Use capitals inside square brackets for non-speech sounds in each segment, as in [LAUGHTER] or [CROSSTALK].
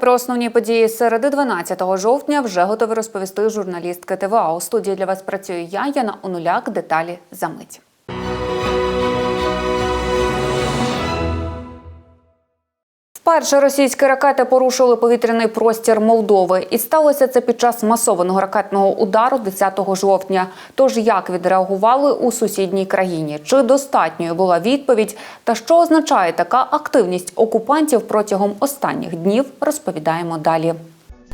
Про основні події середи 12 жовтня. Вже готові розповісти журналістки ТВА. У студії для вас працюю я, Яна Онуляк. Деталі за мить. Вперше російські ракети порушили повітряний простір Молдови, і сталося це під час масованого ракетного удару 10 жовтня. Тож як відреагували у сусідній країні? Чи достатньою була відповідь? Та що означає така активність окупантів протягом останніх днів? Розповідаємо далі.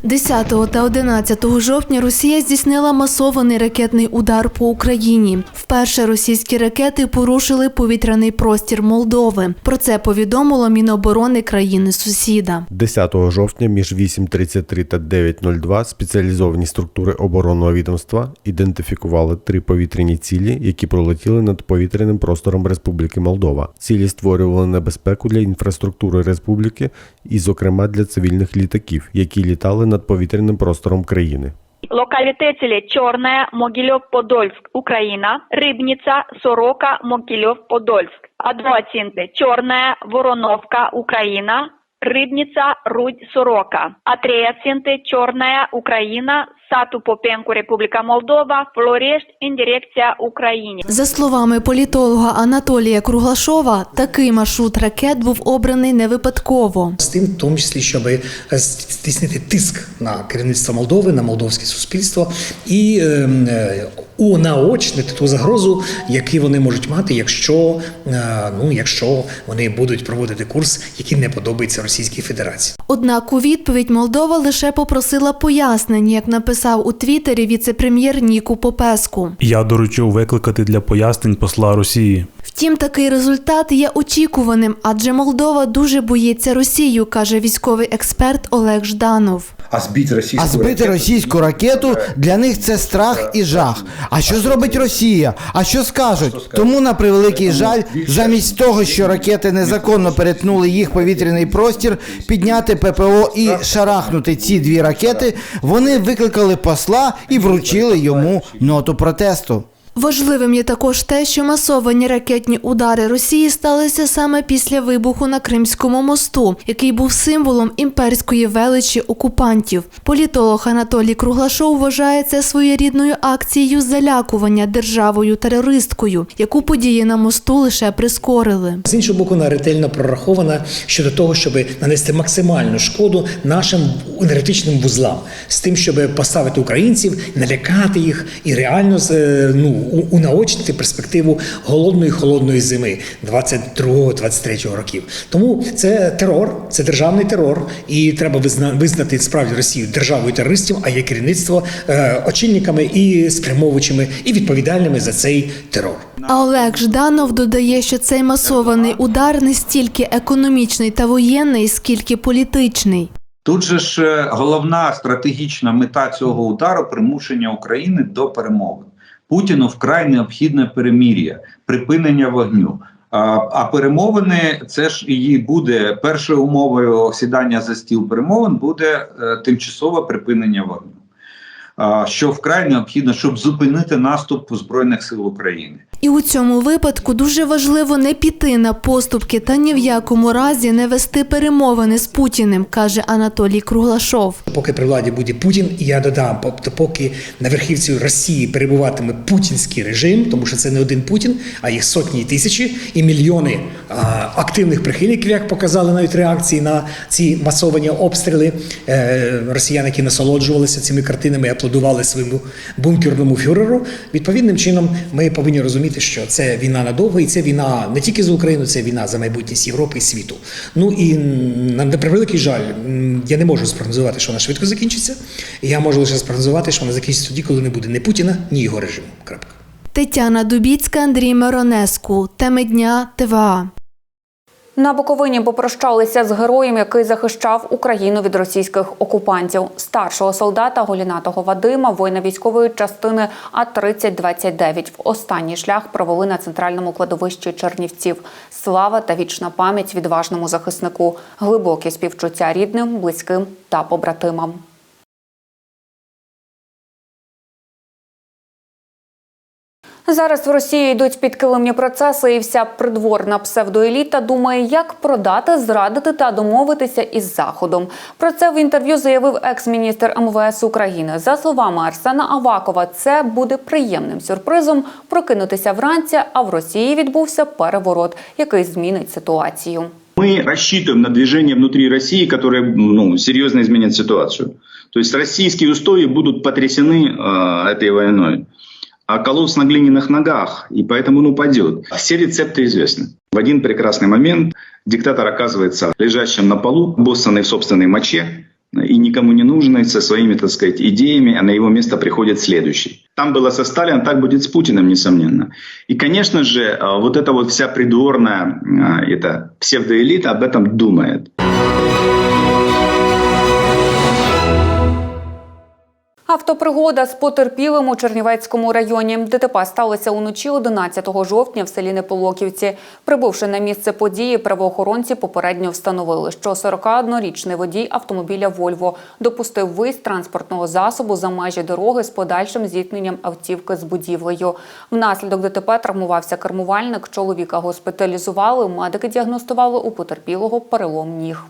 10 та 11 жовтня Росія здійснила масований ракетний удар по Україні. Вперше російські ракети порушили повітряний простір Молдови. Про це повідомило Міноборони країни-сусіда. 10 жовтня між 8.33 та 9.02 спеціалізовані структури оборонного відомства ідентифікували три повітряні цілі, які пролетіли над повітряним простором Республіки Молдова. Цілі створювали небезпеку для інфраструктури республіки і, зокрема, для цивільних літаків, які літали над повітряним простором країни. Локалітеті Чорне, Могильов, Подольськ, Україна, Рибниця, Сорока, Могильов, Подольськ. Адвоцінти Чорне, Вороновка, Україна, Рибниця, Рудь, Сорока. Атреяцінти Чорне, Україна, Сату Попенку, Республіка Молдова, Флорешт, Індирекція Україні. За словами політолога Анатолія Круглашова, такий маршрут ракет був обраний не випадково. з тим, в тому числі, щоб е, здійснити тиск на керівництво Молдови, на молдовське суспільство і ем, е, унаочнити ту загрозу, яку вони можуть мати, якщо е, ну якщо вони будуть проводити курс, який не подобається Російській Федерації. Однак у відповідь Молдова лише попросила пояснень, як написав у Твіттері віце-прем'єр Ніку Попеску. Я доручив викликати для пояснень посла Росії. Втім, такий результат є очікуваним, адже Молдова дуже боїться Росію, каже військовий експерт Олег Жданов. А збити російську А збити російську ракету для них це страх і жах. А що зробить Росія? А що скажуть? Тому на превеликий жаль, замість того, що ракети незаконно перетнули їх повітряний простір, підняти ППО і шарахнути ці дві ракети, вони викликали посла і вручили йому ноту протесту. Важливим є також те, що масовані ракетні удари Росії сталися саме після вибуху на Кримському мосту, який був символом імперської величі окупантів. Політолог Анатолій Круглашов вважає це своєрідною акцією залякування державою терористкою, яку події на мосту лише прискорили. З іншого боку, вона ретельно прорахована щодо того, щоб нанести максимальну шкоду нашим енергетичним вузлам, з тим, щоб поставити українців, налякати їх і реально з- ну, унаочнити перспективу голодної холодної зими 22-23 років. Тому це терор, це державний терор, і треба визна- визнати справді Росію державою терористів, а є керівництво е, очільниками і спрямовувачами і відповідальними за цей терор. А Олег Жданов додає, що цей масований удар не стільки економічний та воєнний, скільки політичний. Тут же ж е, головна стратегічна мета цього удару примушення України до перемовин. Путіну вкрай необхідне перемір'я, припинення вогню. А, перемовини це ж і буде першою умовою сідання за стіл перемовин буде е, тимчасове припинення вогню. Що вкрай необхідно, щоб зупинити наступ збройних сил України. І у цьому випадку дуже важливо не піти на поступки та ні в якому разі не вести перемовини з Путіним, каже Анатолій Круглашов. Поки при владі буде Путін, і я додам, тобто поки на верхівці Росії перебуватиме путінський режим, тому що це не один Путін, а їх сотні і тисячі і мільйони а, активних прихильників, як показали навіть реакції на ці масовані обстріли. Е, росіяни, які насолоджувалися цими картинами, аплодували своєму бункерному фюреру. Відповідним чином ми повинні розуміти, що це війна надовго, і це війна не тільки за Україну, це війна за майбутність Європи і світу. Ну і на превеликий жаль, я не можу спрогнозувати, що вона швидко закінчиться. Я можу лише спрогнозувати, що вона закінчиться тоді, коли не буде ні Путіна, ні його режиму. Крапка. Тетяна Дубіцька, Андрій Миронеску. Теми дня ТВА. На Буковині попрощалися з героєм, який захищав Україну від російських окупантів. Старшого солдата Голінатого Вадима, воїна військової частини А 3029 В останній шлях провели на центральному кладовищі Чернівців. Слава та вічна пам'ять відважному захиснику, глибокі співчуття рідним, близьким та побратимам. Зараз в Росії йдуть підкилимні процеси, і вся придворна псевдоеліта думає, як продати, зрадити та домовитися із Заходом. Про це в інтерв'ю заявив екс-міністр МВС України. За словами Арсена Авакова, це буде приємним сюрпризом прокинутися вранці. А в Росії відбувся переворот, який змінить ситуацію. Мы рассчитываем на движение внутри России, которое ну, серьезно изменит ситуацию. То есть российские устои будут потрясены э, этой войной. А колосс на глиняных ногах, и поэтому он упадет. Все рецепты известны. В один прекрасный момент диктатор оказывается лежащим на полу, боссанный в собственной моче, и никому не нужный, со своими, так сказать, идеями, а на его место приходит следующий. Там было со Сталином, так будет с Путиным, несомненно. И, конечно же, э, вот эта вот вся придворная э, эта псевдоэлита об этом думает. Автопригода з потерпілим у Чернівецькому районі. ДТП сталося уночі 11 жовтня в селі Неполоківці. Прибувши на місце події, правоохоронці попередньо встановили, що 41-річний водій автомобіля «Вольво» допустив виїзд транспортного засобу за межі дороги з подальшим зіткненням автівки з будівлею. Внаслідок ДТП травмувався кермувальник. Чоловіка госпіталізували. Медики діагностували у потерпілого перелом ніг.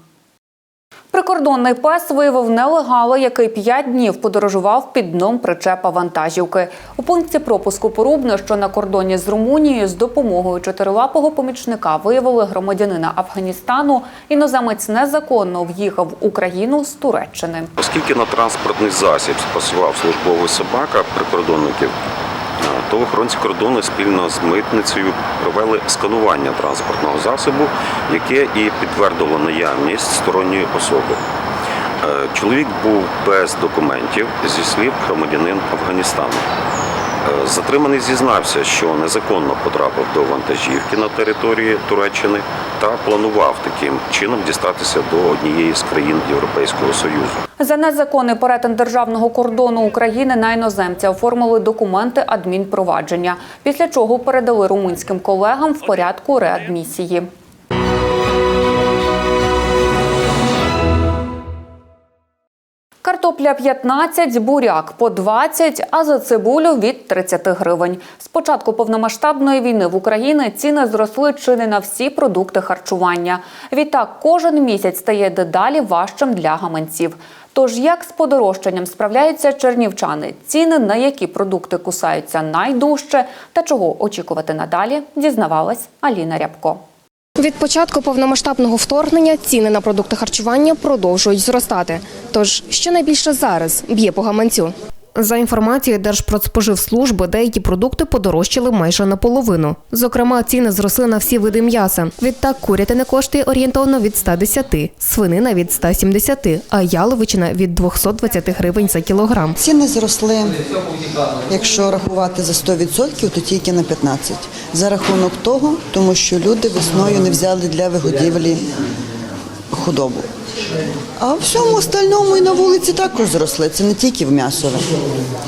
Прикордонний пес виявив нелегала, який п'ять днів подорожував під дном причепа вантажівки. У пункті пропуску Порубне, що на кордоні з Румунією, з допомогою чотирилапого помічника виявили громадянина Афганістану. Іноземець незаконно в'їхав в Україну з Туреччини. Оскільки на транспортний засіб спасував службовий собака прикордонників, то охоронці кордону спільно з митницею провели сканування транспортного засобу, яке і підтвердило наявність сторонньої особи. Е, Чоловік був без документів зі слів громадянин Афганістану. Затриманий зізнався, що незаконно потрапив до вантажівки на території Туреччини та планував таким чином дістатися до однієї з країн Європейського Союзу. За незаконний перетин державного кордону України на іноземця оформили документи адмінпровадження, після чого передали румунським колегам в порядку реадмісії. Картопля 15, буряк по 20, а за цибулю від 30 гривень. З початку повномасштабної війни в Україні ціни зросли чи не на всі продукти харчування. Відтак кожен місяць стає дедалі важчим для гаманців. Тож як з подорожчанням справляються чернівчани? Ціни на які продукти кусаються найдужче та чого очікувати надалі, дізнавалась Аліна Рябко. Від початку повномасштабного вторгнення ціни на продукти харчування продовжують зростати. Тож, що найбільше зараз б'є по гаманцю? За інформацією Держпродспоживслужби, деякі продукти подорожчали майже наполовину. Зокрема, ціни зросли на всі види м'яса. Відтак курятина коштує орієнтовно від 110, свинина від 170, а яловичина від 220 гривень за кілограм. Ціни зросли, якщо рахувати за 100%, то тільки на 15%. За рахунок того, тому що люди весною не взяли для вигодівлі худобу. А в всьому остальному і на вулиці також зросли. Це не тільки в м'ясове.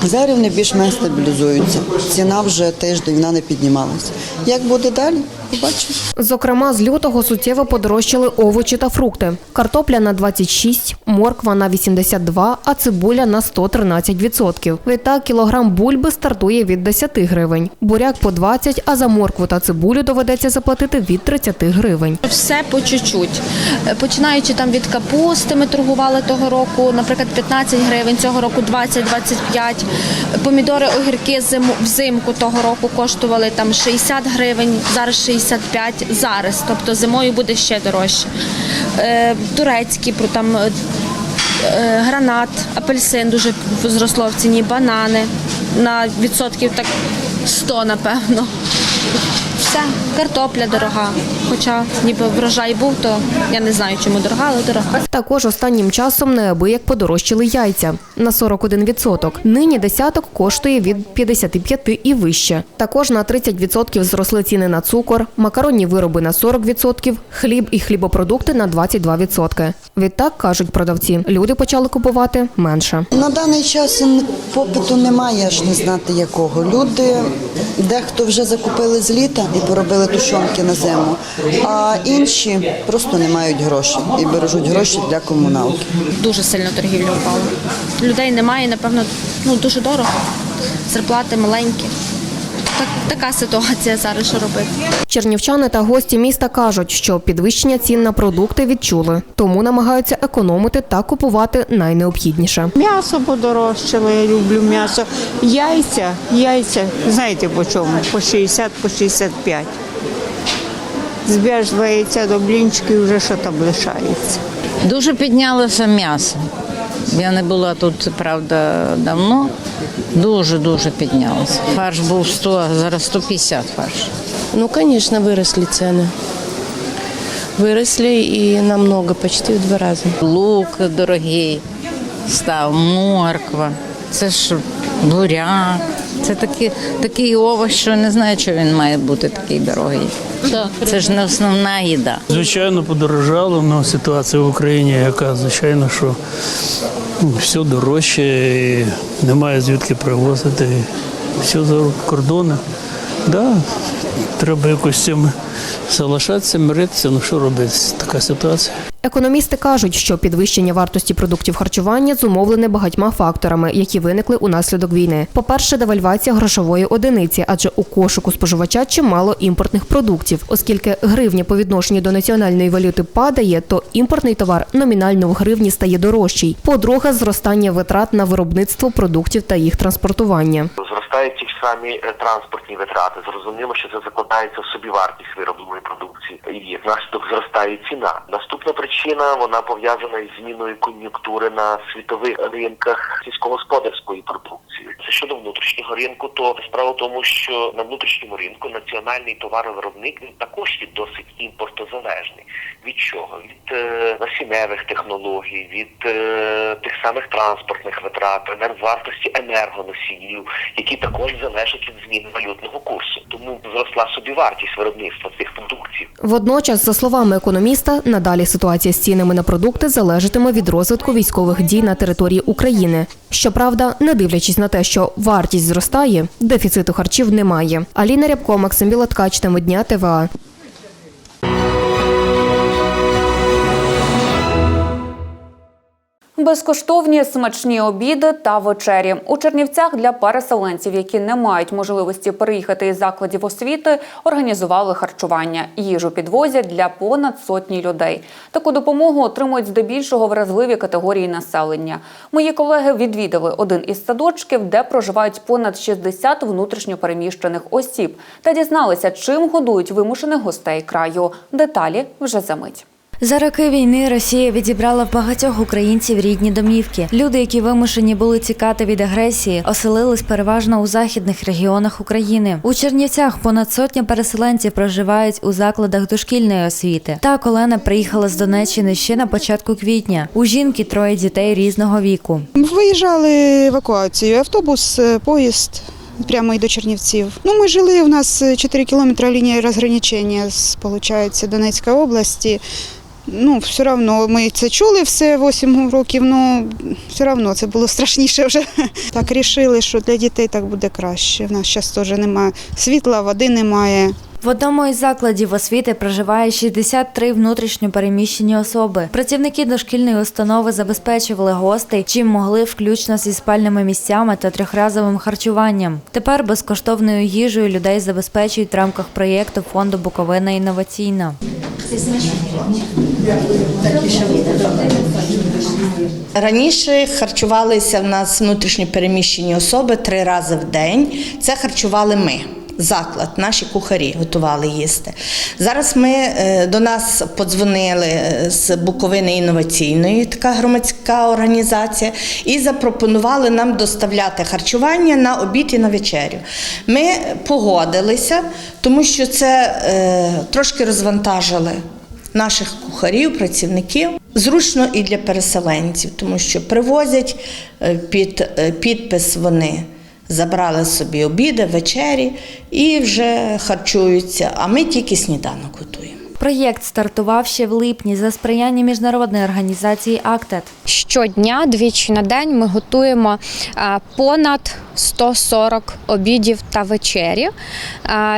Зараз вони більш-менш стабілізуються. Ціна вже тиждень вона не піднімалася. Як буде далі? Побачимо. Зокрема, з лютого суттєво подорожчали овочі та фрукти. Картопля на 26, морква на 82, а цибуля на 113%. Відтак кілограм бульби стартує від 10 гривень. Буряк по 20, а за моркву та цибулю доведеться заплатити від 30 гривень. Все по чуть-чуть. Починаючи там від капусти, ми торгували того року, наприклад, 15 гривень, цього року 20-25. Помідори, огірки зиму, взимку того року коштували там 60 гривень, зараз 65 зараз. Тобто зимою буде ще дорожче. Е, турецькі, там е, гранат, апельсин дуже зросло в ціні, банани на відсотків так 100, напевно. Все, картопля дорога. Хоча ніби врожай був, то я не знаю, чому дорога, але дорога. Також останнім часом неабияк подорожчали яйця на 41%. Нині десяток коштує від 55 і вище. Також на 30% зросли ціни на цукор, макаронні вироби на 40%, хліб і хлібопродукти на 22%. Відтак, кажуть продавці, люди почали купувати менше. На даний час попиту немає, аж не знати якого. Люди дехто вже закупили з літа і поробили тушонки на зиму, а інші просто не мають грошей і бережуть гроші для комуналки. Дуже сильно торгівля впала. Людей немає, напевно, ну дуже дорого. Зарплати маленькі. Так, така ситуація зараз, що робити. Чернівчани та гості міста кажуть, що підвищення цін на продукти відчули, тому намагаються економити та купувати найнеобхідніше. М'ясо подорожчало, я люблю м'ясо. Яйця, яйця, знаєте по чому? По 60, по 65. Зб'єш два яйця до блінчиків, вже що там лишається. Дуже піднялося м'ясо. Я не була тут, правда, давно. Дуже-дуже піднялося. Фарш був 100, а зараз 150 фарш. Ну, конечно, выросли цены. Выросли и намного, почти в два раза. Лук дорогий став, морква. Це ж буряк. Це такий, такий овоч, що не знаю, що він має бути такий дорогий. Це ж не основна їда. Звичайно, подорожало, але ситуація в Україні, яка звичайно, що ну, все дорожче, і немає звідки привозити. Все за кордони. Да, треба якось з цим залишатися, миритися. Ну що робити? Така ситуація. Економісти кажуть, що підвищення вартості продуктів харчування зумовлене багатьма факторами, які виникли унаслідок війни. По-перше, девальвація грошової одиниці, адже у кошику споживача чимало імпортних продуктів. Оскільки гривня по відношенню до національної валюти падає, то імпортний товар номінально в гривні стає дорожчий. По-друге, зростання витрат на виробництво продуктів та їх транспортування. Зростають самі е, транспортні витрати. Зрозуміло, що це закладається в собівартість виробленої продукції. І внаслідок зростає ціна. Наступна причина вона пов'язана із зміною кон'юнктури на світових ринках сільськогосподарської продукції. Це щодо внутрішнього ринку, то справа в тому, що на внутрішньому ринку національний товаровиробник він також є досить імпортозалежний. Від чого? Від е, насінневих технологій, від е, тих самих транспортних витрат, вартості енергоносіїв, які також залежать від зміни валютного курсу. Тому зросла собівартість виробництва цих продуктів. Водночас, за словами економіста, надалі ситуація з цінами на продукти залежатиме від розвитку військових дій на території України. Щоправда, не дивлячись на те, що вартість зростає, дефіциту харчів немає. Аліна Рябко, Максим Білоткач, теми дня ТВА. Безкоштовні смачні обіди та вечері у Чернівцях для переселенців, які не мають можливості переїхати із закладів освіти, організували харчування. Їжу підвозять для понад сотні людей. Таку допомогу отримують здебільшого вразливі категорії населення. Мої колеги відвідали один із садочків, де проживають понад 60 внутрішньопереміщених осіб, та дізналися, чим годують вимушених гостей краю. Деталі вже за мить. За роки війни Росія відібрала в багатьох українців рідні домівки. Люди, які вимушені були тікати від агресії, оселились переважно у західних регіонах України. У Чернівцях понад сотня переселенців проживають у закладах дошкільної освіти. Так Олена приїхала з Донеччини ще на початку квітня. У жінки троє дітей різного віку. Виїжджали евакуацією, автобус, е, поїзд. Прямо і до Чернівців. Ну, ми жили, у нас 4 кілометри лінія розграничення з, Донецької області. Ну, все одно ми це чули все 8 років, але все одно це було страшніше вже. [LAUGHS] Так рішили, що для дітей так буде краще. У нас зараз теж немає світла, води немає. В одному із закладів освіти проживає 63 внутрішньо переміщені особи. Працівники дошкільної установи забезпечували гостей, чим могли, включно зі спальними місцями та трьохразовим харчуванням. Тепер безкоштовною їжею людей забезпечують в рамках проєкту фонду Буковина інноваційна. Раніше харчувалися в нас внутрішньо переміщені особи три рази в день. Це харчували ми. Заклад, наші кухарі готували їсти. Зараз ми е, до нас подзвонили з Буковини інноваційної, така громадська організація, і запропонували нам доставляти харчування на обід і на вечерю. Ми погодилися, тому що це е, трошки розвантажили наших кухарів, працівників. Зручно і для переселенців, тому що привозять е, під е, підпис вони. Забрали собі обіди, вечері і вже харчуються, а ми тільки сніданок готуємо. Проєкт стартував ще в липні за сприяння міжнародної організації АКТЕТ. Щодня, двічі на день, ми готуємо понад 140 обідів та вечері.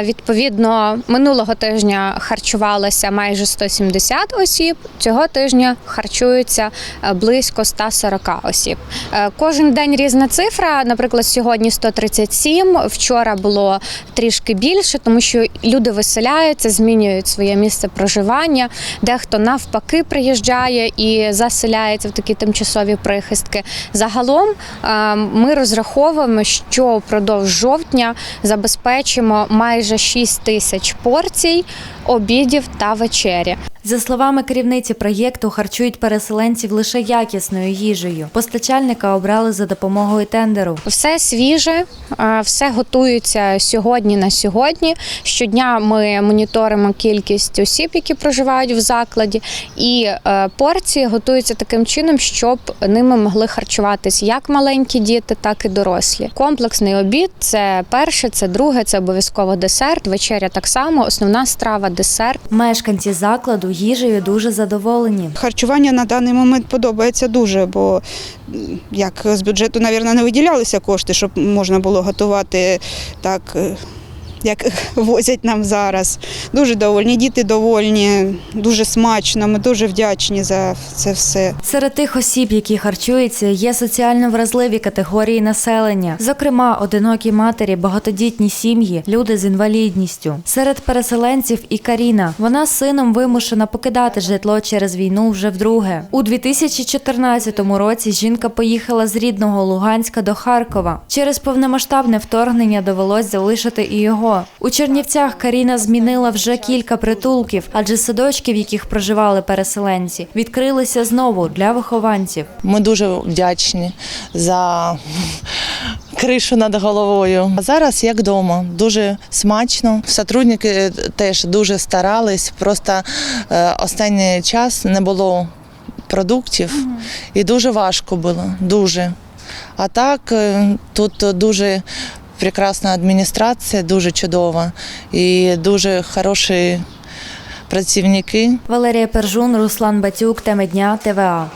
Відповідно, минулого тижня харчувалося майже 170 осіб. Цього тижня харчуються близько 140 осіб. Е, Кожен день різна цифра. Наприклад, сьогодні 137, вчора було трішки більше, тому що люди виселяються, змінюють своє місце проживання. Дехто навпаки приїжджає і заселяється в такі тимчасові прихистки. Загалом е, ми розраховуємо, що впродовж жовтня забезпечимо майже 6 тисяч порцій обідів та вечері. За словами керівниці проєкту, харчують переселенців лише якісною їжею. Постачальника обрали за допомогою тендеру. Все свіже, е, все готується сьогодні на сьогодні. Щодня ми моніторимо кількість осіб, які проживають в закладі, і е, порції готуються таким чином, щоб ними могли харчуватись як маленькі діти, так і дорослі. Комплексний обід це перше, це друге, це обов'язково десерт. Вечеря так само, основна страва, десерт. Мешканці закладу їжею дуже задоволені. Харчування на даний момент подобається дуже, бо як з бюджету, мабуть, не виділялися кошти, щоб можна було готувати так, е, як [LAUGHS] возять нам зараз. Дуже довольні, діти довольні, дуже смачно. Ми дуже вдячні за це все. Серед тих осіб, які харчуються, є соціально вразливі категорії населення, зокрема, одинокі матері, багатодітні сім'ї, люди з інвалідністю. Серед переселенців і Каріна. Вона з сином вимушена покидати житло через війну вже вдруге. У 2014 році жінка поїхала з рідного Луганська до Харкова. Через повномасштабне вторгнення довелось залишити і його. У Чернівцях Каріна змінила вже кілька притулків, адже садочки, в яких проживали переселенці, відкрилися знову для вихованців. Ми дуже вдячні за кришу над головою. А зараз як вдома, дуже смачно. Сотрудники теж дуже старались. Просто е, останній час не було продуктів і дуже важко було. Дуже. А так е, тут дуже прекрасна адміністрація, дуже чудова і дуже хороші працівники. Валерія Пержун, Руслан Батюк, теми дня ТВА.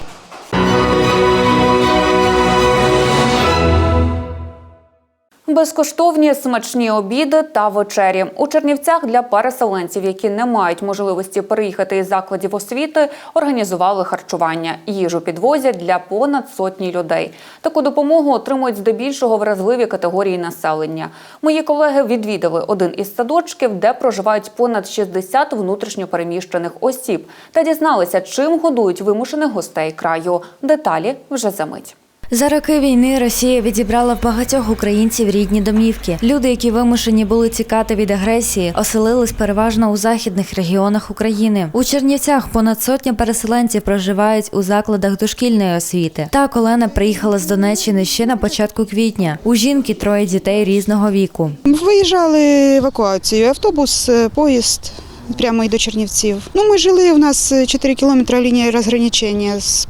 Безкоштовні смачні обіди та вечері у Чернівцях для переселенців, які не мають можливості переїхати із закладів освіти, організували харчування. Їжу підвозять для понад сотні людей. Таку допомогу отримують здебільшого вразливі категорії населення. Мої колеги відвідали один із садочків, де проживають понад 60 внутрішньопереміщених осіб, та дізналися, чим годують вимушених гостей краю. Деталі вже за мить. За роки війни Росія відібрала в багатьох українців рідні домівки. Люди, які вимушені були тікати від агресії, оселились переважно у західних регіонах України. У Чернівцях понад сотня переселенців проживають у закладах дошкільної освіти. Так Олена приїхала з Донеччини ще на початку квітня. У жінки троє дітей різного віку. Виїжджали евакуацією, автобус, е, поїзд. Прямо і до Чернівців. Ну, ми жили, у нас 4 кілометри лінії розграничення з,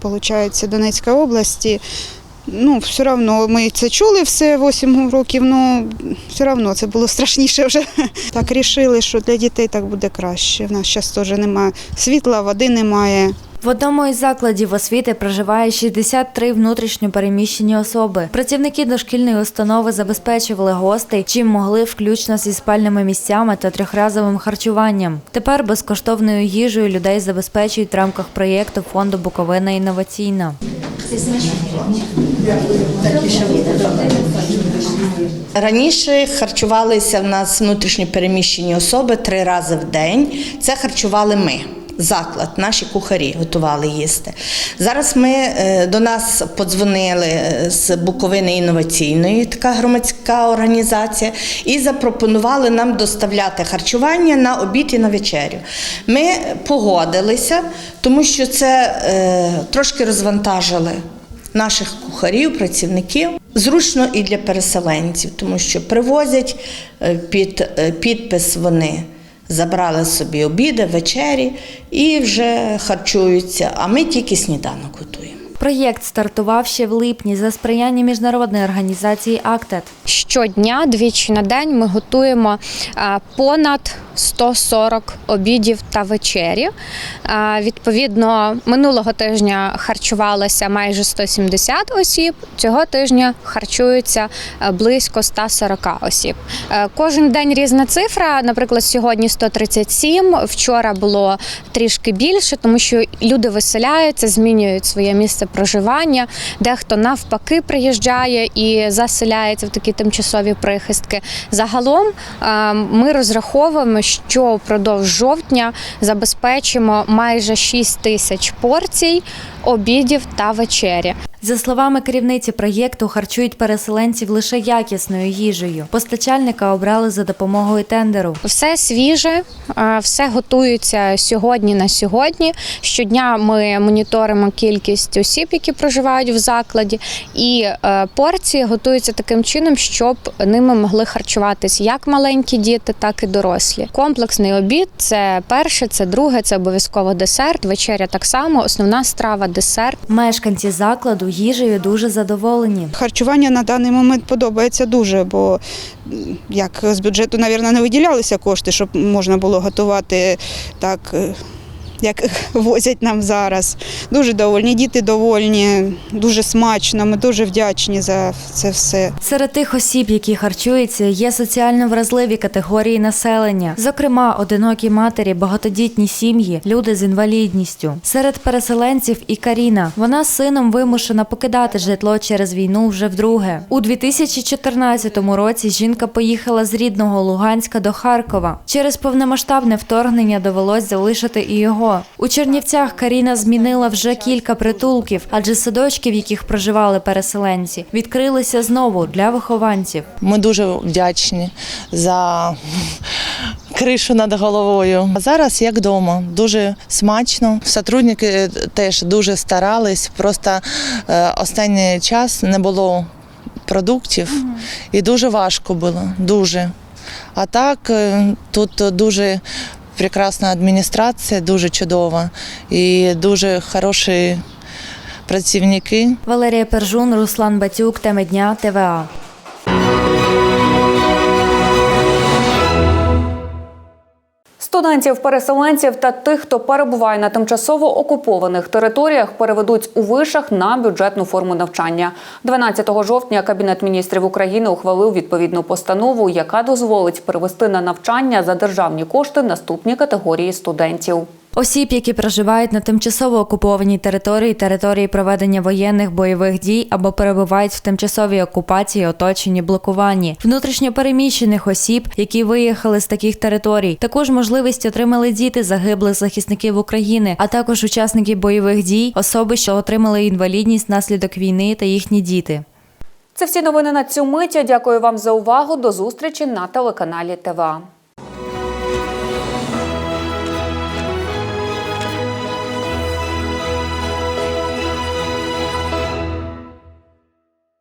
Донецької області. Ну, все одно ми це чули все 8 років, але все одно це було страшніше вже. [LAUGHS] Так рішили, що для дітей так буде краще. В нас зараз теж немає світла, води немає. В одному із закладів освіти проживає 63 внутрішньо переміщені особи. Працівники дошкільної установи забезпечували гостей, чим могли, включно зі спальними місцями та трьохразовим харчуванням. Тепер безкоштовною їжею людей забезпечують в рамках проєкту фонду Буковина інноваційна. Раніше харчувалися в нас внутрішньо переміщені особи три рази в день. Це харчували ми. Заклад, наші кухарі готували їсти. Зараз ми е, до нас подзвонили е, з Буковини інноваційної, така громадська організація, і запропонували нам доставляти харчування на обід і на вечерю. Ми погодилися, тому що це е, трошки розвантажили наших кухарів, працівників. Зручно і для переселенців, тому що привозять е, під підпис вони. Забрали собі обіди, вечері і вже харчуються, а ми тільки сніданок готуємо. Проєкт стартував ще в липні за сприяння міжнародної організації АКТЕТ. Щодня, двічі на день, ми готуємо а, понад 140 обідів та вечері. Е, Відповідно, минулого тижня харчувалося майже 170 осіб. Цього тижня харчуються е, близько 140 осіб. Е, Кожен день різна цифра. Наприклад, сьогодні 137, вчора було трішки більше, тому що люди виселяються, змінюють своє місце проживання. Дехто навпаки приїжджає і заселяється в такі тимчасові прихистки. Загалом е, ми розраховуємо, що впродовж жовтня забезпечимо майже 6 тисяч порцій обідів та вечері. За словами керівниці проєкту, харчують переселенців лише якісною їжею. Постачальника обрали за допомогою тендеру. Все свіже, е, все готується сьогодні на сьогодні. Щодня ми моніторимо кількість осіб, які проживають в закладі, і е, порції готуються таким чином, щоб ними могли харчуватись як маленькі діти, так і дорослі. Комплексний обід це перше, це друге, це обов'язково десерт. Вечеря так само, основна страва, десерт. Мешканці закладу їжею дуже задоволені. Харчування на даний момент подобається дуже, бо як з бюджету, мабуть, не виділялися кошти, щоб можна було готувати так, е, як [LAUGHS] возять нам зараз. Дуже довольні, діти довольні, дуже смачно. Ми дуже вдячні за це все. Серед тих осіб, які харчуються, є соціально вразливі категорії населення, зокрема, одинокі матері, багатодітні сім'ї, люди з інвалідністю. Серед переселенців і Каріна. Вона з сином вимушена покидати житло через війну вже вдруге. У 2014 році жінка поїхала з рідного Луганська до Харкова. Через повномасштабне вторгнення довелось залишити і його. У Чернівцях Каріна змінила вже кілька притулків, адже садочки, в яких проживали переселенці, відкрилися знову для вихованців. Ми дуже вдячні за кришу над головою. А зараз як вдома, дуже смачно. Сотрудники теж дуже старались. Просто е, останній час не було продуктів і дуже важко було. Дуже. А так е, тут дуже прекрасна адміністрація, дуже чудова і дуже хороші працівники. Валерія Пержун, Руслан Батюк, теми дня ТВА. Студентів, переселенців та тих, хто перебуває на тимчасово окупованих територіях, переведуть у вишах на бюджетну форму навчання. 12 жовтня Кабінет міністрів України ухвалив відповідну постанову, яка дозволить перевести на навчання за державні кошти наступні категорії студентів. Осіб, які проживають на тимчасово окупованій території, території проведення воєнних бойових дій або перебувають в тимчасовій окупації, оточенні, блокуванні, внутрішньо переміщених осіб, які виїхали з таких територій. Також можливість отримали діти загиблих захисників України, а також учасники бойових дій, особи, що отримали інвалідність внаслідок війни та їхні діти. Це всі новини на цю мить. Дякую вам за увагу. До зустрічі на телеканалі ТВА.